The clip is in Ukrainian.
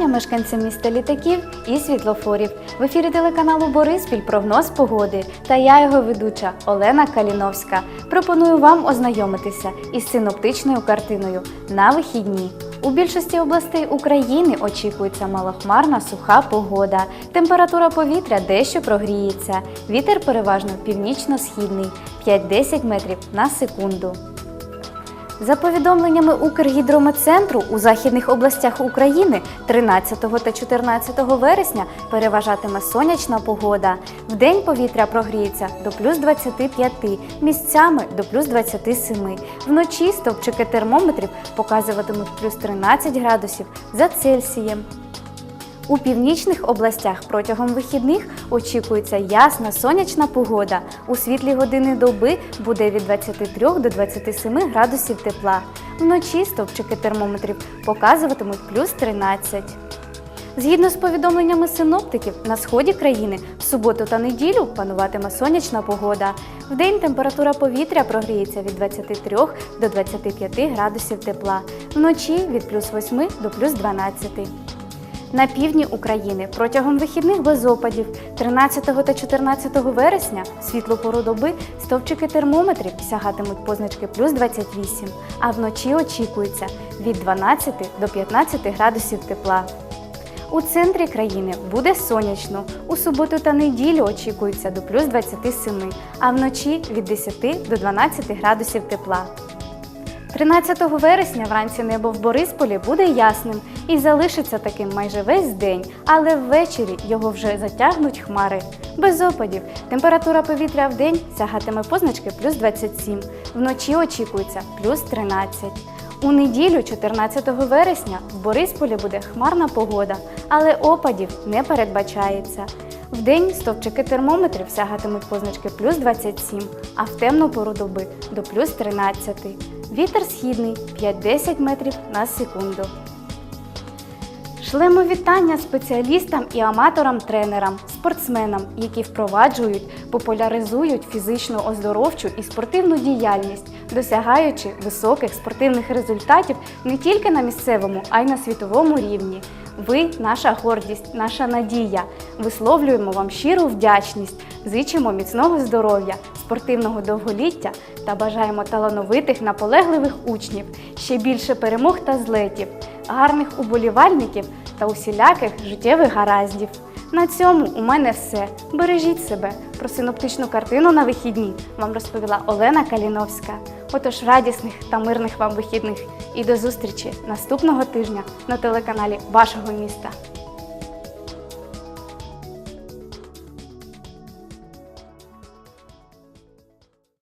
вітання мешканцям міста літаків і світлофорів. В ефірі телеканалу Бориспіль прогноз погоди та я його ведуча Олена Каліновська. Пропоную вам ознайомитися із синоптичною картиною на вихідні. У більшості областей України очікується малохмарна суха погода. Температура повітря дещо прогріється. Вітер переважно північно-східний 5-10 метрів на секунду. За повідомленнями Укргідрометцентру, у західних областях України 13 та 14 вересня переважатиме сонячна погода. В день повітря прогріється до плюс 25, місцями до плюс 27. Вночі стовпчики термометрів показуватимуть плюс 13 градусів за Цельсієм. У північних областях протягом вихідних очікується ясна сонячна погода. У світлі години доби буде від 23 до 27 градусів тепла. Вночі стовпчики термометрів показуватимуть плюс 13. Згідно з повідомленнями синоптиків, на сході країни в суботу та неділю пануватиме сонячна погода. Вдень температура повітря прогріється від 23 до 25 градусів тепла, вночі від плюс 8 до плюс 12. На півдні України протягом вихідних без опадів 13 та 14 вересня в світлу пору доби стовпчики термометрів сягатимуть позначки плюс 28, а вночі очікується від 12 до 15 градусів тепла. У центрі країни буде сонячно. У суботу та неділю очікується до плюс 27, а вночі від 10 до 12 градусів тепла. 13 вересня вранці небо в Борисполі буде ясним і залишиться таким майже весь день, але ввечері його вже затягнуть хмари. Без опадів температура повітря в день сягатиме позначки плюс 27, вночі очікується плюс 13. У неділю, 14 вересня, в Борисполі буде хмарна погода, але опадів не передбачається. Вдень стовпчики термометрів сягатимуть позначки плюс 27, а в темну пору доби до плюс 13. Вітер східний 5-10 метрів на секунду. Шлемо вітання спеціалістам і аматорам-тренерам, спортсменам, які впроваджують, популяризують фізичну оздоровчу і спортивну діяльність, досягаючи високих спортивних результатів не тільки на місцевому, а й на світовому рівні. Ви наша гордість, наша надія. Висловлюємо вам щиру вдячність, зичимо міцного здоров'я, спортивного довголіття та бажаємо талановитих наполегливих учнів, ще більше перемог та злетів, гарних уболівальників та усіляких життєвих гараздів. На цьому у мене все. Бережіть себе. Про синоптичну картину на вихідні вам розповіла Олена Каліновська. Отож, радісних та мирних вам вихідних і до зустрічі наступного тижня на телеканалі вашого міста.